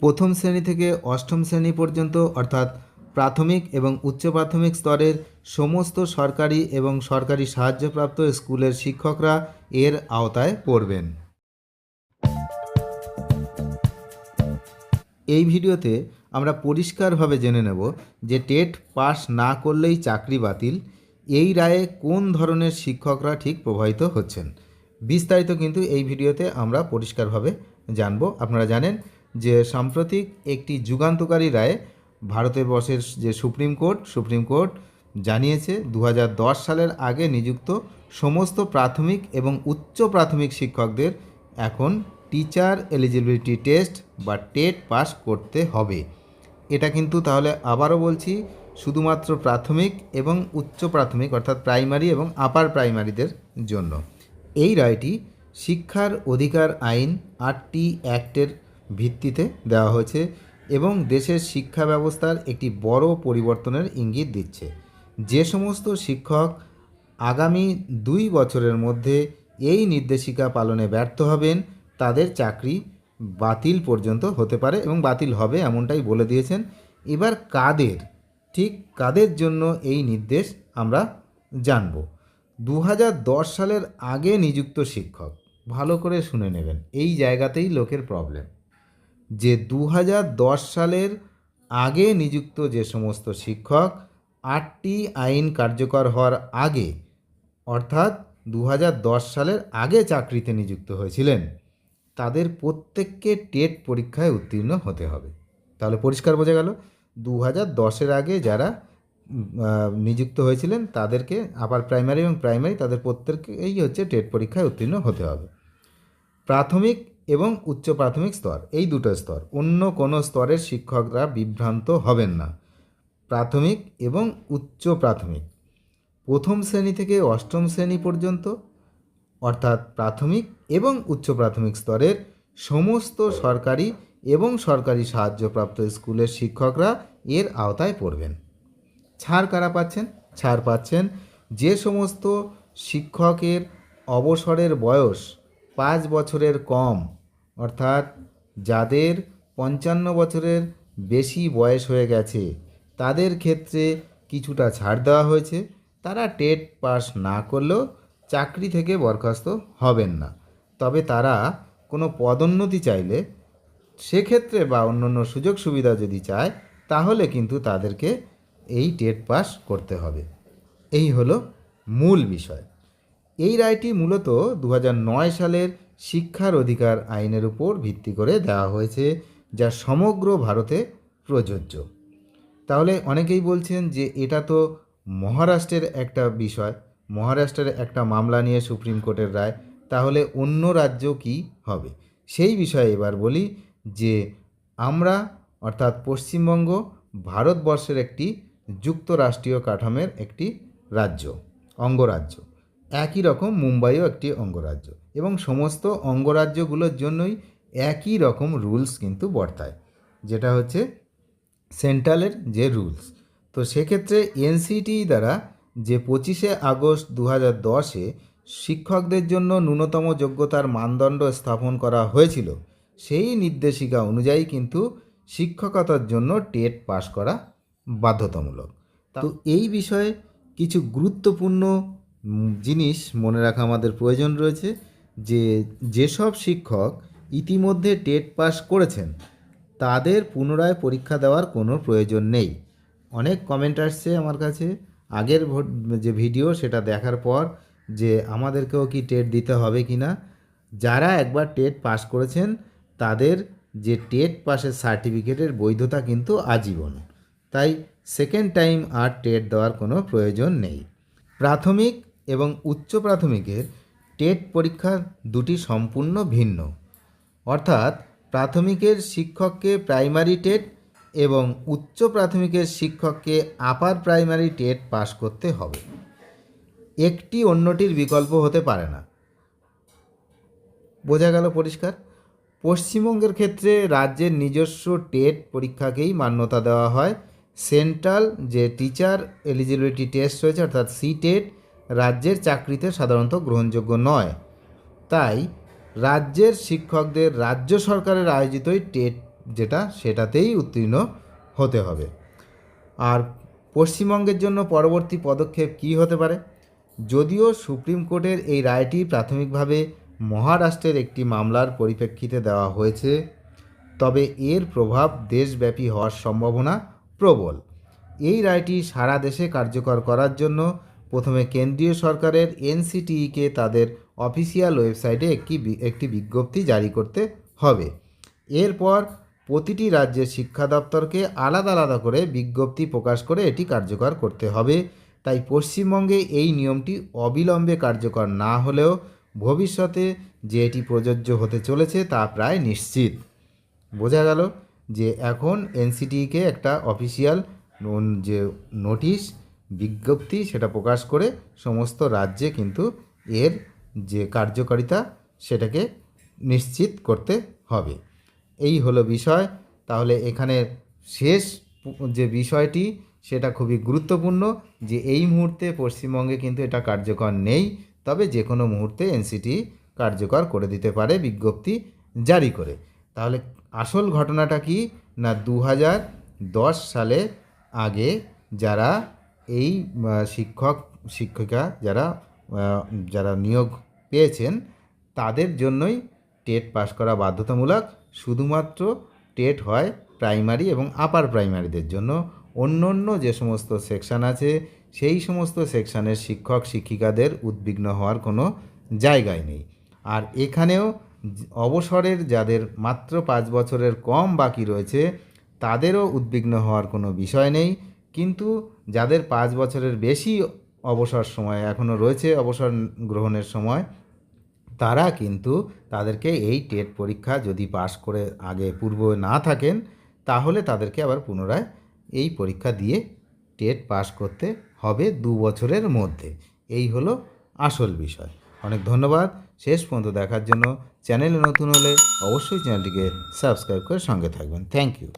প্রথম শ্রেণি থেকে অষ্টম শ্রেণি পর্যন্ত, অর্থাৎ প্রাথমিক এবং উচ্চ প্রাথমিক স্তরের সমস্ত সরকারি এবং সরকারি সাহায্যপ্রাপ্ত স্কুলের শিক্ষকরা এর আওতায় পড়বেন। এই ভিডিওতে আমরা পরিষ্কারভাবে জেনে নেব যে টেট পাস না করলেই চাকরি বাতিল, এই রায়ে কোন ধরনের শিক্ষকরা ঠিক প্রভাবিত হচ্ছেন। বিস্তারিত কিন্তু এই ভিডিওতে আমরা পরিষ্কারভাবে জানব। আপনারা জানেন যে সাম্প্রতিক একটি যুগান্তকারী রায়ে ভারতের বর্ষের যে সুপ্রিম কোর্ট সুপ্রিম কোর্ট জানিয়েছে দু হাজার দশ সালের আগে নিযুক্ত সমস্ত প্রাথমিক এবং উচ্চ প্রাথমিক শিক্ষকদের এখন টিচার এলিজিবিলিটি টেস্ট বা টেট পাস করতে হবে। এটা কিন্তু তাহলে আবারও বলছি, শুধুমাত্র প্রাথমিক এবং উচ্চ প্রাথমিক অর্থাৎ প্রাইমারি এবং আপার প্রাইমারিদের জন্য। এই রায়টি শিক্ষার অধিকার আইন আটটি অ্যাক্টের ভিত্তিতে দেওয়া হয়েছে এবং দেশের শিক্ষা ব্যবস্থার একটি বড় পরিবর্তনের ইঙ্গিত দিচ্ছে। যে সমস্ত শিক্ষক আগামী দুই বছরের মধ্যে এই নির্দেশিকা পালনে ব্যর্থ হবেন, তাদের চাকরি বাতিল পর্যন্ত হতে পারে এবং বাতিল হবে এমনটাই বলে দিয়েছেন। এবার কাদের, ঠিক কাদের জন্য এই নির্দেশ আমরা জানব। দু হাজার দশ সালের আগে নিযুক্ত শিক্ষক, ভালো করে শুনে নেবেন, এই জায়গাতেই লোকের প্রবলেম যে দু হাজার দশ সালের আগে নিযুক্ত যে সমস্ত শিক্ষক, আটটি আইন কার্যকর হওয়ার আগে, অর্থাৎ দু হাজার দশ সালের আগে চাকরিতে নিযুক্ত হয়েছিলেন, তাদের প্রত্যেককে টেট পরীক্ষায় উত্তীর্ণ হতে হবে। তাহলে পরিষ্কার বোঝা গেল দু হাজার দশের আগে যারা নিযুক্ত হয়েছিলেন, তাদেরকে আপার প্রাইমারি এবং প্রাইমারি তাদের প্রত্যেককেই হচ্ছে টেট পরীক্ষায় উত্তীর্ণ হতে হবে। প্রাথমিক এবং উচ্চ প্রাথমিক স্তর, এই দুটো স্তর। অন্য কোনো স্তরের শিক্ষকরা বিভ্রান্ত হবেন না। প্রাথমিক এবং উচ্চ প্রাথমিক। প্রথম শ্রেণি থেকে অষ্টম শ্রেণি পর্যন্ত, অর্থাৎ প্রাথমিক এবং উচ্চ প্রাথমিক স্তরের সমস্ত সরকারি এবং সরকারি সাহায্যপ্রাপ্ত স্কুলের শিক্ষকরা এর আওতায় পড়বেন। ছাড় কারা পাচ্ছেন? ছাড় পাচ্ছেন যে সমস্ত শিক্ষকের অবসরের বয়স পাঁচ বছরের কম অর্থাৎ যাদের পঞ্চান্ন বছরের বেশি বয়স হয়ে গেছে, তাদের ক্ষেত্রে কিছুটা ছাড় দেওয়া হয়েছে। তারা টেট পাস না করলেও চাকরি থেকে বরখাস্ত হবেন না। তবে তারা কোনো পদোন্নতি চাইলে সেক্ষেত্রে বা অন্যান্য সুযোগ সুবিধা যদি চায়, তাহলে কিন্তু তাদেরকে এই টেট পাস করতে হবে। এই হলো মূল বিষয়। এই রায়টি মূলত দু হাজার নয় সালের শিক্ষার অধিকার আইনের উপর ভিত্তি করে দেওয়া হয়েছে, যা সমগ্র ভারতে প্রযোজ্য। তাহলে অনেকেই বলছেন যে এটা তো মহারাষ্ট্রের একটা বিষয়, মহারাষ্ট্রের একটা মামলা নিয়ে সুপ্রিম কোর্টের রায়, তাহলে অন্য রাজ্য কি হবে? সেই বিষয়ে এবার বলি যে আমরা, অর্থাৎ পশ্চিমবঙ্গ, ভারতবর্ষের একটি যুক্তরাষ্ট্রীয় কাঠামের একটি রাজ্য, অঙ্গরাজ্য। একই রকম মুম্বাইও একটি অঙ্গরাজ্য এবং সমস্ত অঙ্গরাজ্যগুলোর জন্যই একই রকম রুলস কিন্তু বর্তায় যেটা হচ্ছে সেন্ট্রালের যে রুলস। তো সেক্ষেত্রে এনসিটি দ্বারা যে পঁচিশে আগস্ট দু হাজার দশে শিক্ষকদের জন্য ন্যূনতম যোগ্যতার মানদণ্ড স্থাপন করা হয়েছিল সেই নির্দেশিকা অনুযায়ী কিন্তু শিক্ষকতার জন্য টেট পাস করা বাধ্যতামূলক। তো এই বিষয়ে কিছু গুরুত্বপূর্ণ জিনিস মনে রাখা আমাদের প্রয়োজন রয়েছে যে যেসব শিক্ষক ইতিমধ্যে টেট পাস করেছেন, তাদের পুনরায় পরীক্ষা দেওয়ার কোনো প্রয়োজন নেই। অনেক কমেন্ট আসছে আমার কাছে। আগের যে ভিডিও সেটা দেখার পর যে আমাদেরকেও কি টেট দিতে হবে কি না যারা একবার টেট পাস করেছেন, তাদের যে টেট পাসের সার্টিফিকেটের বৈধতা কিন্তু আজীবন। তাই সেকেন্ড টাইম আর টেট দেওয়ার কোনো প্রয়োজন নেই। প্রাথমিক এবং উচ্চ প্রাথমিকের টেট পরীক্ষা দুটি সম্পূর্ণ ভিন্ন। অর্থাৎ প্রাথমিকের শিক্ষককে প্রাইমারি টেট এবং উচ্চ প্রাথমিকের শিক্ষককে আপার প্রাইমারি টেট পাস করতে হবে। একটি অন্যটির বিকল্প হতে পারে না। বোঝা গেল পরিষ্কার? পশ্চিমবঙ্গের ক্ষেত্রে রাজ্যের নিজস্ব টেট পরীক্ষাকেই মান্যতা দেওয়া হয়। সেন্ট্রাল যে টিচার এলিজিবিলিটি টেস্ট রয়েছে, অর্থাৎ সি টেট রাজ্যের চাকরিতে সাধারণত গ্রহণযোগ্য নয়। তাই রাজ্যের শিক্ষকদের রাজ্য সরকারের আয়োজিতই টেট যেটা, সেটাতেই উত্তীর্ণ হতে হবে। আর পশ্চিমবঙ্গের জন্য পরবর্তী পদক্ষেপ কী হতে পারে? যদিও সুপ্রিম কোর্টের এই রায়টি প্রাথমিকভাবে মহারাষ্ট্রের একটি মামলার পরিপ্রেক্ষিতে দেওয়া হয়েছে, তবে এর প্রভাব দেশব্যাপী হওয়ার সম্ভাবনা প্রবল। এই রায়টি সারা দেশে কার্যকর করার জন্য প্রথমে কেন্দ্রীয় সরকারের এনসিটিইকে তাদের অফিসিয়াল ওয়েবসাইটে একটি একটি বিজ্ঞপ্তি জারি করতে হবে। এরপর প্রতিটি রাজ্যের শিক্ষা দপ্তরকে আলাদা আলাদা করে বিজ্ঞপ্তি প্রকাশ করে এটি কার্যকর করতে হবে। তাই পশ্চিমবঙ্গে এই নিয়মটি অবিলম্বে কার্যকর না হলেও ভবিষ্যতে যে এটি প্রযোজ্য হতে চলেছে তা প্রায় নিশ্চিত। বোঝা গেল যে এখন এনসিটিকে একটা অফিসিয়াল যে নোটিশ বিজ্ঞপ্তি সেটা প্রকাশ করে সমস্ত রাজ্যে কিন্তু এর যে কার্যকারিতা সেটাকে নিশ্চিত করতে হবে। এই হলো বিষয়। তাহলে এখানে শেষ যে বিষয়টি সেটা খুবই গুরুত্বপূর্ণ যে এই মুহূর্তে পশ্চিমবঙ্গে কিন্তু এটা কার্যকর নেই। তবে যে কোনো মুহূর্তে এনসিটি কার্যকর করে দিতে পারে বিজ্ঞপ্তি জারি করে। তাহলে আসল ঘটনাটা কি? না দু সালে আগে যারা এই শিক্ষক, শিক্ষিকা যারা যারা নিয়োগ পেয়েছেন, তাদের জন্যই টেট পাস করা বাধ্যতামূলক। শুধুমাত্র টেট হয় প্রাইমারি এবং আপার প্রাইমারিদের জন্য। অন্য অন্য যে সমস্ত সেকশান আছে, সেই সমস্ত সেকশানের শিক্ষক, শিক্ষিকাদের উদ্বিগ্ন হওয়ার কোনো জায়গায় নেই। আর এখানেও অবসরের যাদের মাত্র পাঁচ বছরের কম বাকি রয়েছে, তাদেরও উদ্বিগ্ন হওয়ার কোনো বিষয় নেই। কিন্তু যাদের পাঁচ বছরের বেশি অবসর সময় এখনও রয়েছে, অবসর গ্রহণের সময়, তারা কিন্তু তাদেরকে এই টেট পরীক্ষা যদি পাশ করে আগে পূর্ব না থাকেন, তাহলে তাদেরকে আবার পুনরায় এই পরীক্ষা দিয়ে টেট পাস করতে হবে দু বছরের মধ্যে। এই হলো আসল বিষয়। অনেক ধন্যবাদ। শেষ পর্যন্ত দেখার জন্য চ্যানেলে নতুন হলে অবশ্যই চ্যানেলটিকে সাবস্ক্রাইব করে সঙ্গে থাকবেন। Thank you.